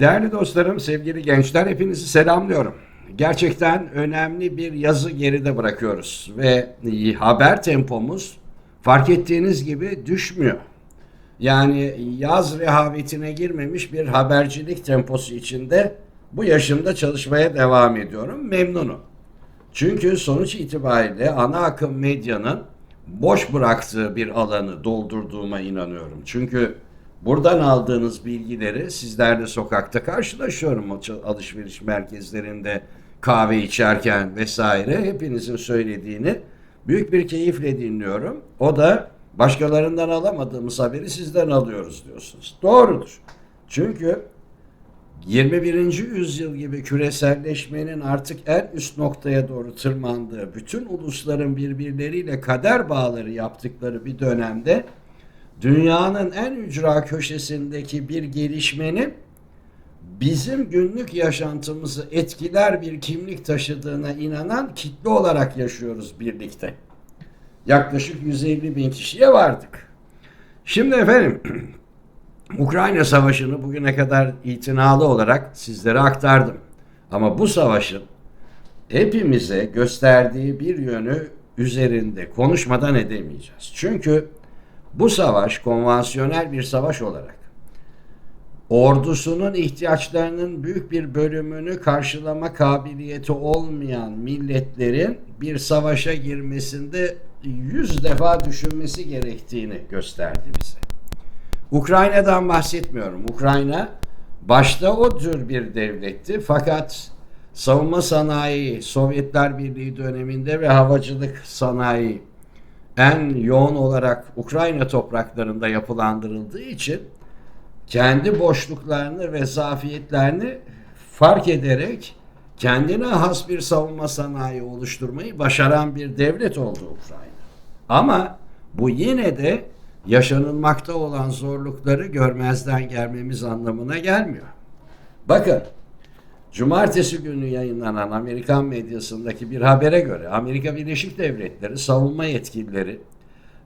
Değerli dostlarım, sevgili gençler hepinizi selamlıyorum. Gerçekten önemli bir yazı geride bırakıyoruz ve haber tempomuz fark ettiğiniz gibi düşmüyor. Yani yaz rehavetine girmemiş bir habercilik temposu içinde bu yaşımda çalışmaya devam ediyorum. Memnunum. Çünkü sonuç itibariyle ana akım medyanın boş bıraktığı bir alanı doldurduğuma inanıyorum. Çünkü buradan aldığınız bilgileri sizlerle sokakta karşılaşıyorum alışveriş merkezlerinde kahve içerken vesaire hepinizin söylediğini büyük bir keyifle dinliyorum. O da başkalarından alamadığımız haberi sizden alıyoruz diyorsunuz. Doğrudur. Çünkü 21. yüzyıl gibi küreselleşmenin artık en üst noktaya doğru tırmandığı, bütün ulusların birbirleriyle kader bağları yaptıkları bir dönemde dünyanın en ücra köşesindeki bir gelişmenin bizim günlük yaşantımızı etkiler bir kimlik taşıdığına inanan kitle olarak yaşıyoruz birlikte. Yaklaşık 150 bin kişiye vardık. Şimdi efendim Ukrayna Savaşı'nı bugüne kadar itinalı olarak sizlere aktardım. Ama bu savaşın hepimize gösterdiği bir yönü üzerinde konuşmadan edemeyeceğiz. Çünkü bu savaş konvansiyonel bir savaş olarak ordusunun ihtiyaçlarının büyük bir bölümünü karşılama kabiliyeti olmayan milletlerin bir savaşa girmesinde yüz defa düşünmesi gerektiğini gösterdi bize. Ukrayna'dan bahsetmiyorum. Ukrayna başta o tür bir devletti fakat savunma sanayi Sovyetler Birliği döneminde ve havacılık sanayi en yoğun olarak Ukrayna topraklarında yapılandırıldığı için kendi boşluklarını ve zafiyetlerini fark ederek kendine has bir savunma sanayi oluşturmayı başaran bir devlet oldu Ukrayna. Ama bu yine de yaşanılmakta olan zorlukları görmezden gelmemiz anlamına gelmiyor. Bakın, Cumartesi günü yayınlanan Amerikan medyasındaki bir habere göre Amerika Birleşik Devletleri savunma yetkilileri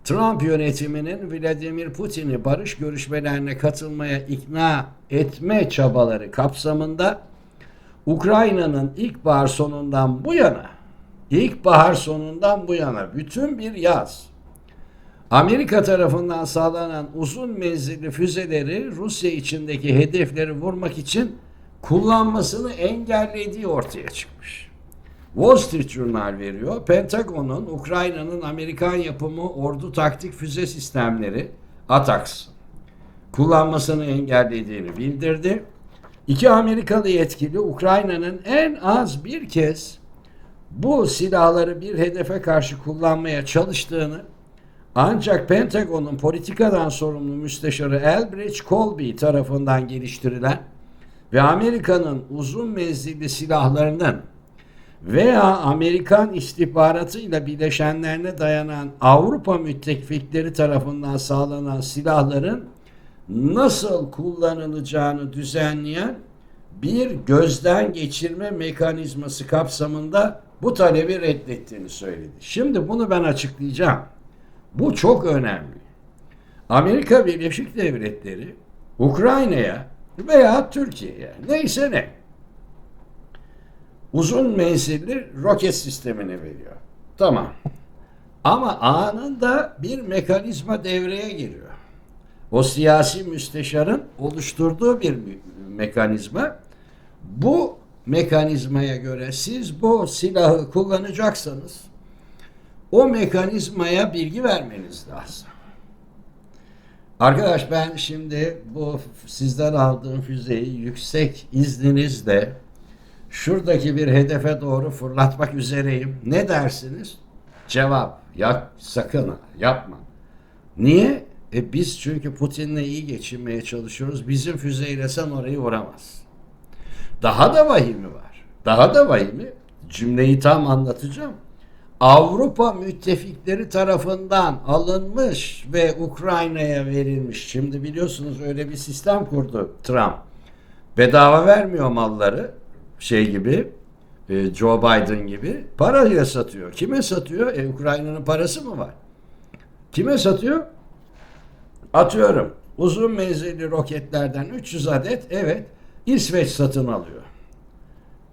Trump yönetiminin Vladimir Putin'i barış görüşmelerine katılmaya ikna etme çabaları kapsamında Ukrayna'nın ilkbahar sonundan bu yana ilkbahar sonundan bu yana bütün bir yaz Amerika tarafından sağlanan uzun menzilli füzeleri Rusya içindeki hedefleri vurmak için kullanmasını engellediği ortaya çıkmış. Wall Street Journal veriyor. Pentagon'un Ukrayna'nın Amerikan yapımı ordu taktik füze sistemleri ATACMS kullanmasını engellediğini bildirdi. İki Amerikalı yetkili Ukrayna'nın en az bir kez bu silahları bir hedefe karşı kullanmaya çalıştığını ancak Pentagon'un politikadan sorumlu müsteşarı Elbridge Colby tarafından geliştirilen ve Amerika'nın uzun menzilli silahlarının veya Amerikan istihbaratıyla bileşenlerine dayanan Avrupa müttefikleri tarafından sağlanan silahların nasıl kullanılacağını düzenleyen bir gözden geçirme mekanizması kapsamında bu talebi reddettiğini söyledi. Şimdi bunu ben açıklayacağım. Bu çok önemli. Amerika Birleşik Devletleri Ukrayna'ya veya Türkiye'ye neyse ne uzun menzilli roket sistemini veriyor. Tamam. Ama anında bir mekanizma devreye giriyor. O siyasi müsteşarın oluşturduğu bir me- mekanizma. Bu mekanizmaya göre siz bu silahı kullanacaksanız o mekanizmaya bilgi vermeniz lazım. Arkadaş ben şimdi bu sizden aldığım füzeyi yüksek izninizle şuradaki bir hedefe doğru fırlatmak üzereyim. Ne dersiniz? Cevap. Ya sakın yapma. Niye? E biz çünkü Putin'le iyi geçinmeye çalışıyoruz. Bizim füzeyle sen orayı vuramaz. Daha da vahimi var. Daha da vahimi. Cümleyi tam anlatacağım. Avrupa müttefikleri tarafından alınmış ve Ukrayna'ya verilmiş. Şimdi biliyorsunuz öyle bir sistem kurdu Trump. Bedava vermiyor malları şey gibi e, Joe Biden gibi parayla satıyor. Kime satıyor? E, Ukrayna'nın parası mı var? Kime satıyor? Atıyorum uzun menzilli roketlerden 300 adet evet İsveç satın alıyor.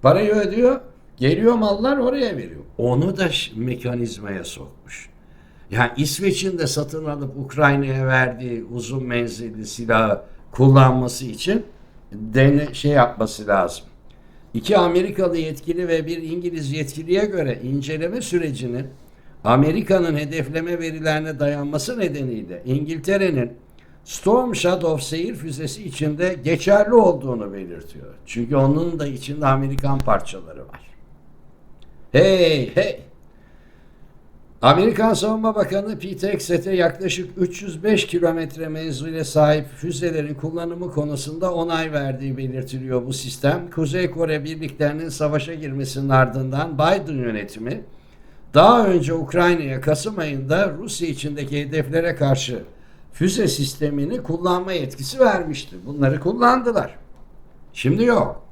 Parayı ödüyor. Geliyor mallar oraya veriyor. Onu da mekanizmaya sokmuş. Yani İsveç'in de satın alıp Ukrayna'ya verdiği uzun menzilli silahı kullanması için dene, şey yapması lazım. İki Amerikalı yetkili ve bir İngiliz yetkiliye göre inceleme sürecinin Amerika'nın hedefleme verilerine dayanması nedeniyle İngiltere'nin Storm Shadow seyir füzesi içinde geçerli olduğunu belirtiyor. Çünkü onun da içinde Amerikan parçaları var. Hey hey! Amerikan Savunma Bakanı Pete Hegseth'e yaklaşık 305 kilometre menzile sahip füzelerin kullanımı konusunda onay verdiği belirtiliyor bu sistem. Kuzey Kore birliklerinin savaşa girmesinin ardından Biden yönetimi daha önce Ukrayna'ya Kasım ayında Rusya içindeki hedeflere karşı füze sistemini kullanma yetkisi vermişti. Bunları kullandılar. Şimdi yok.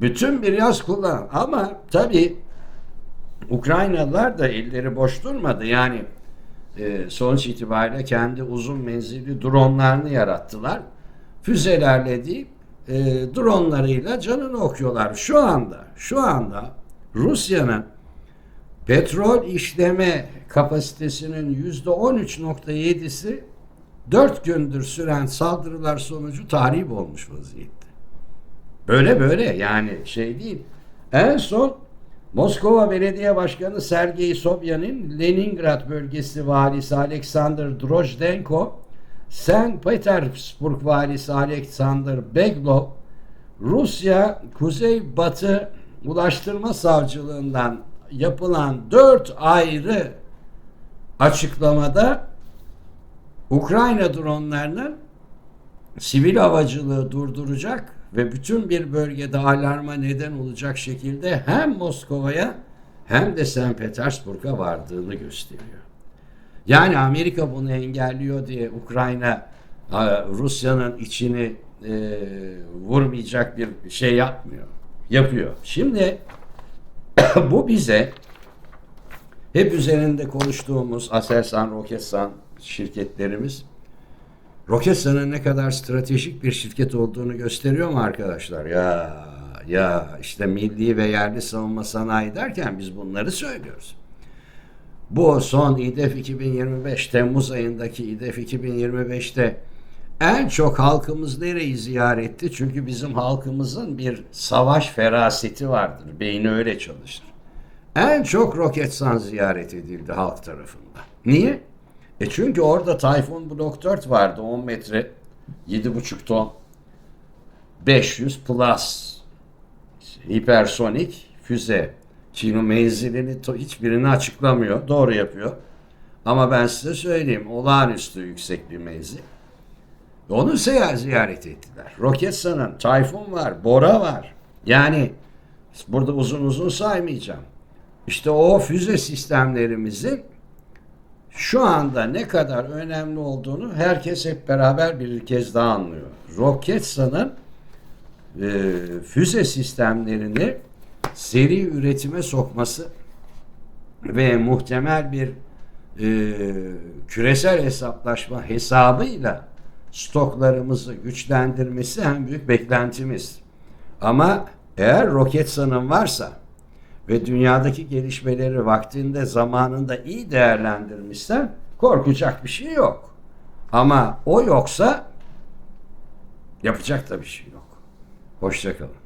Bütün bir yaz kullan. Ama tabii Ukraynalılar da elleri boş durmadı. Yani e, sonuç itibariyle kendi uzun menzilli dronlarını yarattılar. Füzelerle değil, e, dronlarıyla canını okuyorlar. Şu anda, şu anda Rusya'nın petrol işleme kapasitesinin yüzde 13.7'si 4 gündür süren saldırılar sonucu tahrip olmuş vaziyette. Böyle böyle yani şey değil. En son Moskova Belediye Başkanı Sergey Sobyan'ın Leningrad bölgesi valisi Alexander Drozhdenko, St. Petersburg valisi Alexander Beglov, Rusya Kuzey Batı Ulaştırma Savcılığından yapılan dört ayrı açıklamada Ukrayna dronlarının sivil havacılığı durduracak ve bütün bir bölgede alarma neden olacak şekilde hem Moskova'ya hem de St. Petersburg'a vardığını gösteriyor. Yani Amerika bunu engelliyor diye Ukrayna e, Rusya'nın içini e, vurmayacak bir şey yapmıyor. Yapıyor. Şimdi bu bize hep üzerinde konuştuğumuz Aselsan, Roketsan şirketlerimiz Roketsan'ın ne kadar stratejik bir şirket olduğunu gösteriyor mu arkadaşlar? Ya ya işte milli ve yerli savunma sanayi derken biz bunları söylüyoruz. Bu son İDEF 2025 Temmuz ayındaki İDEF 2025'te en çok halkımız nereyi ziyaret etti? Çünkü bizim halkımızın bir savaş feraseti vardır. Beyni öyle çalışır. En çok Roketsan ziyaret edildi halk tarafından. Niye? E çünkü orada Tayfun Block 4 vardı 10 metre 7,5 ton 500 plus hipersonik füze. Çin'in menzilini hiçbirini açıklamıyor. Doğru yapıyor. Ama ben size söyleyeyim olağanüstü yüksek bir menzil. Onu ziyaret ettiler. Roketsan'ın, Tayfun var, Bora var. Yani burada uzun uzun saymayacağım. İşte o füze sistemlerimizin şu anda ne kadar önemli olduğunu herkes hep beraber bir kez daha anlıyor. Roketsan'ın e, füze sistemlerini seri üretime sokması ve muhtemel bir e, küresel hesaplaşma hesabıyla stoklarımızı güçlendirmesi en büyük beklentimiz. Ama eğer Roketsan'ın varsa ve dünyadaki gelişmeleri vaktinde zamanında iyi değerlendirmişsen korkacak bir şey yok. Ama o yoksa yapacak da bir şey yok. Hoşçakalın.